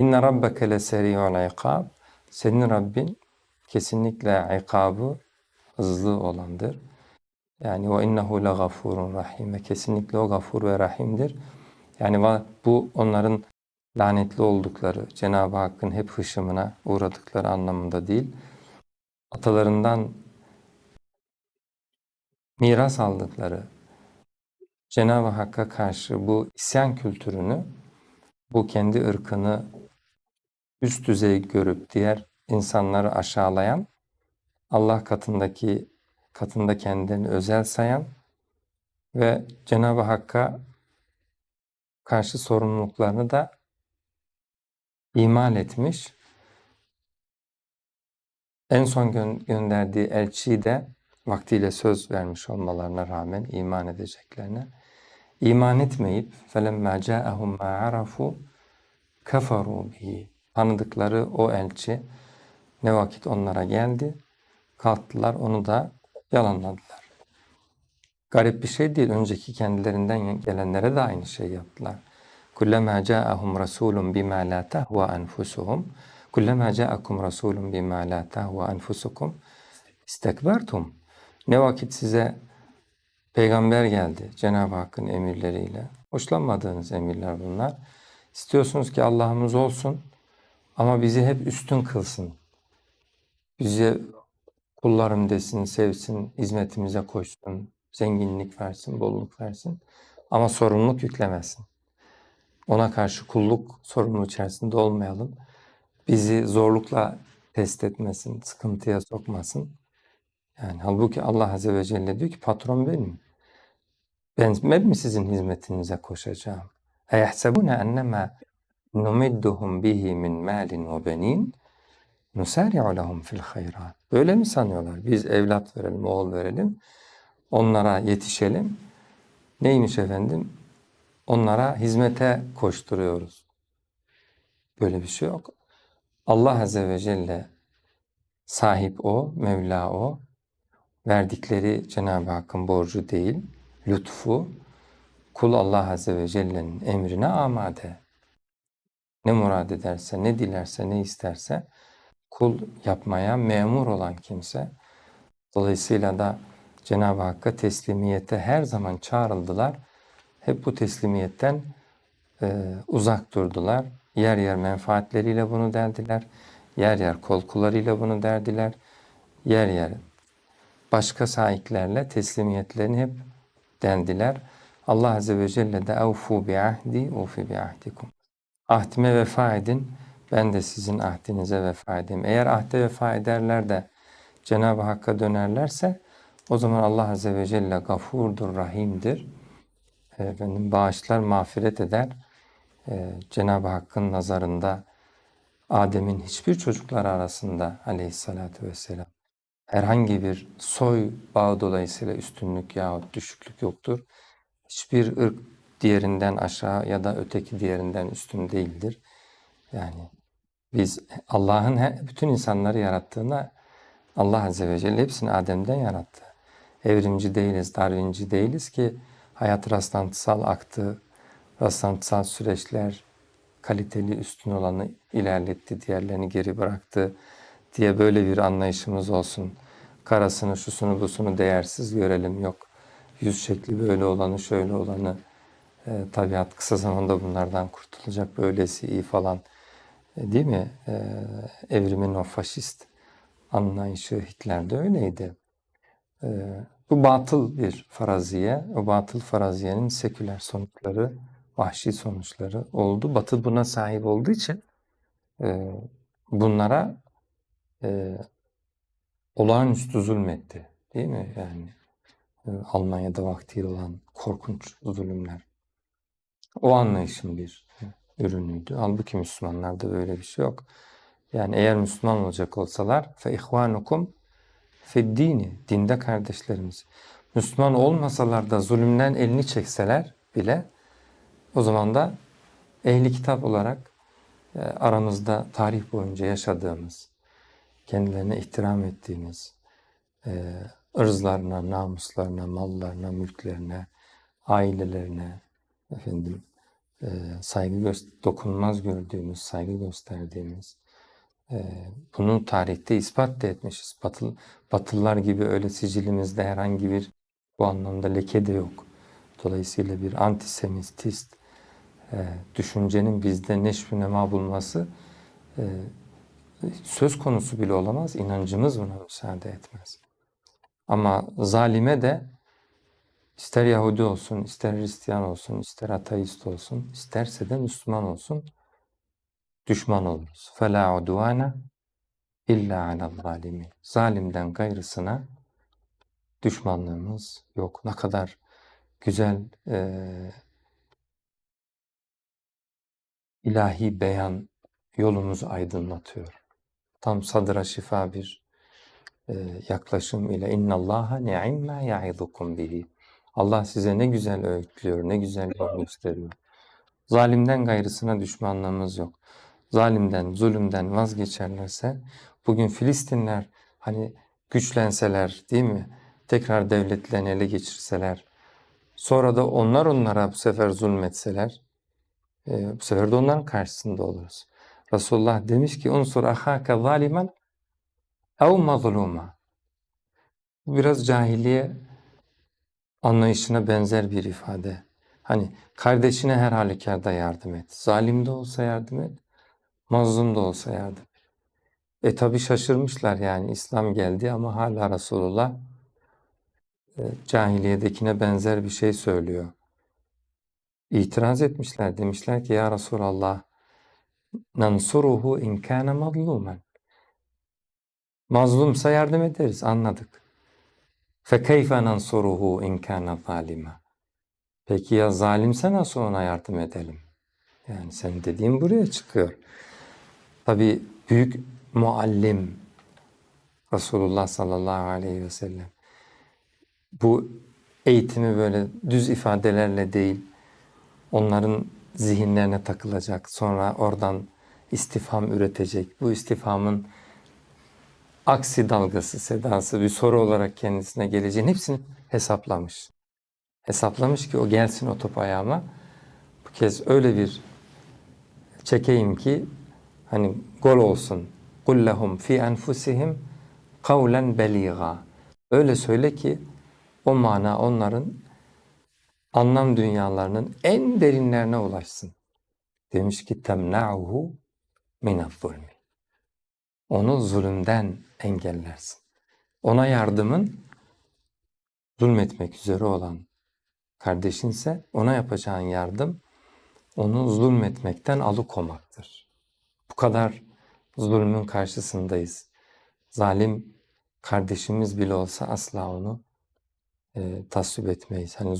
İnne rabbeke leseri'ul ikab. Senin Rabbin kesinlikle ikabı hızlı olandır. Yani ve innehu le gafurun rahim. Ve kesinlikle o gafur ve rahimdir. Yani bu onların lanetli oldukları, Cenab-ı Hakk'ın hep hışımına uğradıkları anlamında değil. Atalarından miras aldıkları Cenab-ı Hakk'a karşı bu isyan kültürünü, bu kendi ırkını üst düzey görüp diğer insanları aşağılayan, Allah katındaki katında kendilerini özel sayan ve Cenab-ı Hakk'a karşı sorumluluklarını da imal etmiş. En son gö- gönderdiği elçiyi de vaktiyle söz vermiş olmalarına rağmen iman edeceklerine iman etmeyip فَلَمَّا جَاءَهُمْ مَا عَرَفُوا كَفَرُوا بِهِ Tanıdıkları o elçi ne vakit onlara geldi, kalktılar onu da yalanladılar. Garip bir şey değil. Önceki kendilerinden gelenlere de aynı şey yaptılar. Kullama ca'ahum rasulun bima la tahwa anfusuhum Kullama ca'akum rasulun bima la tahwa anfusukum istekbertum. Ne vakit size peygamber geldi Cenab-ı Hakk'ın emirleriyle. Hoşlanmadığınız emirler bunlar. İstiyorsunuz ki Allah'ımız olsun ama bizi hep üstün kılsın. Bize kullarım desin, sevsin, hizmetimize koşsun, zenginlik versin, bolluk versin. Ama sorumluluk yüklemesin. Ona karşı kulluk sorumluluğu içerisinde olmayalım. Bizi zorlukla test etmesin, sıkıntıya sokmasın. Yani halbuki Allah Azze ve Celle diyor ki patron benim. Ben, ben mi sizin hizmetinize koşacağım? اَيَحْسَبُونَ اَنَّمَا نُمِدُّهُمْ بِهِ مِنْ مَالٍ وَبَن۪ينَ نُسَارِعُ لَهُمْ fil hayrat. Böyle mi sanıyorlar? Biz evlat verelim, oğul verelim, onlara yetişelim. Neymiş efendim? Onlara hizmete koşturuyoruz. Böyle bir şey yok. Allah Azze ve Celle sahip o, Mevla o. Verdikleri Cenab-ı Hakk'ın borcu değil, lütfu. Kul Allah Azze ve Celle'nin emrine amade. Ne murad ederse, ne dilerse, ne isterse kul yapmaya memur olan kimse. Dolayısıyla da Cenab-ı Hakk'a teslimiyete her zaman çağrıldılar. Hep bu teslimiyetten e, uzak durdular. Yer yer menfaatleriyle bunu derdiler. Yer yer kolkularıyla bunu derdiler. Yer yer başka sahiplerle teslimiyetlerini hep dendiler. Allah Azze ve Celle de ahdi ufi bi ahdikum. Ahdime vefa edin. Ben de sizin ahdinize vefa edeyim. Eğer ahde vefa ederler de Cenab-ı Hakk'a dönerlerse o zaman Allah Azze ve Celle gafurdur, rahimdir. Efendim bağışlar, mağfiret eder. Ee, Cenab-ı Hakk'ın nazarında Adem'in hiçbir çocukları arasında aleyhissalatü vesselam herhangi bir soy bağı dolayısıyla üstünlük yahut düşüklük yoktur. Hiçbir ırk diğerinden aşağı ya da öteki diğerinden üstün değildir. Yani biz Allah'ın bütün insanları yarattığına Allah Azze ve Celle hepsini Adem'den yarattı. Evrimci değiliz, darwinci değiliz ki hayat rastlantısal aktı, rastlantısal süreçler kaliteli üstün olanı ilerletti, diğerlerini geri bıraktı diye böyle bir anlayışımız olsun. Karasını, şusunu, busunu değersiz görelim yok. Yüz şekli böyle olanı, şöyle olanı. E, tabiat kısa zamanda bunlardan kurtulacak, böylesi iyi falan. E, değil mi? E, evrimin o faşist anlayışı Hitler'de öyleydi. E, bu batıl bir faraziye. O batıl faraziyenin seküler sonuçları, vahşi sonuçları oldu. Batı buna sahip olduğu için e, bunlara e, olağanüstü zulmetti. Değil mi? Yani e, Almanya'da vaktiyle olan korkunç zulümler. O anlayışın bir ürünüydü. Halbuki Müslümanlarda böyle bir şey yok. Yani eğer Müslüman olacak olsalar fe ihvanukum fid dini dinde kardeşlerimiz. Müslüman olmasalar da zulümden elini çekseler bile o zaman da ehli kitap olarak e, aramızda tarih boyunca yaşadığımız, kendilerine ihtiram ettiğimiz, e, ırzlarına, namuslarına, mallarına, mülklerine, ailelerine, efendim, e, saygı gö- dokunmaz gördüğümüz, saygı gösterdiğimiz, e, bunu tarihte ispat da etmişiz. Batıl, Batılılar gibi öyle sicilimizde herhangi bir bu anlamda leke de yok. Dolayısıyla bir antisemitist e, düşüncenin bizde neşr nema bulması e, söz konusu bile olamaz. İnancımız buna müsaade etmez. Ama zalime de ister Yahudi olsun, ister Hristiyan olsun, ister ateist olsun, isterse de Müslüman olsun düşman oluruz. فَلَا عُدُوَانَ اِلَّا عَلَى الظَّالِمِينَ Zalimden gayrısına düşmanlığımız yok. Ne kadar güzel eee, ilahi beyan yolumuzu aydınlatıyor. Tam sadıra şifa bir e, yaklaşım ile inna Allaha ni'ma ya'idukum bihi. Allah size ne güzel öğütlüyor, ne güzel yol gösteriyor. Zalimden gayrısına düşmanlığımız yok. Zalimden, zulümden vazgeçerlerse bugün Filistinler hani güçlenseler değil mi? Tekrar devletlerini ele geçirseler, sonra da onlar onlara bu sefer zulmetseler, e, bu sefer de onların karşısında oluruz. Resulullah demiş ki unsur ahake zalimen ev mazluma. Bu biraz cahiliye anlayışına benzer bir ifade. Hani kardeşine her halükarda yardım et. Zalim de olsa yardım et. Mazlum da olsa yardım et. E tabi şaşırmışlar yani İslam geldi ama hala Resulullah e, cahiliyedekine benzer bir şey söylüyor. İtiraz etmişler. Demişler ki ya Resulallah nansuruhu in kana mazlumen. Mazlumsa yardım ederiz anladık. Keyfe nansuruhu in kana zalima. Peki ya zalimse nasıl ona yardım edelim? Yani sen dediğin buraya çıkıyor. Tabi büyük muallim Resulullah sallallahu aleyhi ve sellem bu eğitimi böyle düz ifadelerle değil onların zihinlerine takılacak. Sonra oradan istifham üretecek. Bu istifhamın aksi dalgası, sedası bir soru olarak kendisine geleceğin hepsini hesaplamış. Hesaplamış ki o gelsin o top ayağıma. Bu kez öyle bir çekeyim ki hani gol olsun. Kullahum fi enfusihim kavlen beliga. Öyle söyle ki o mana onların anlam dünyalarının en derinlerine ulaşsın. Demiş ki temna'uhu min zulmi. Onu zulümden engellersin. Ona yardımın zulmetmek üzere olan kardeşinse ona yapacağın yardım onu zulmetmekten alıkomaktır. Bu kadar zulmün karşısındayız. Zalim kardeşimiz bile olsa asla onu e, tasvip etmeyiz. Hani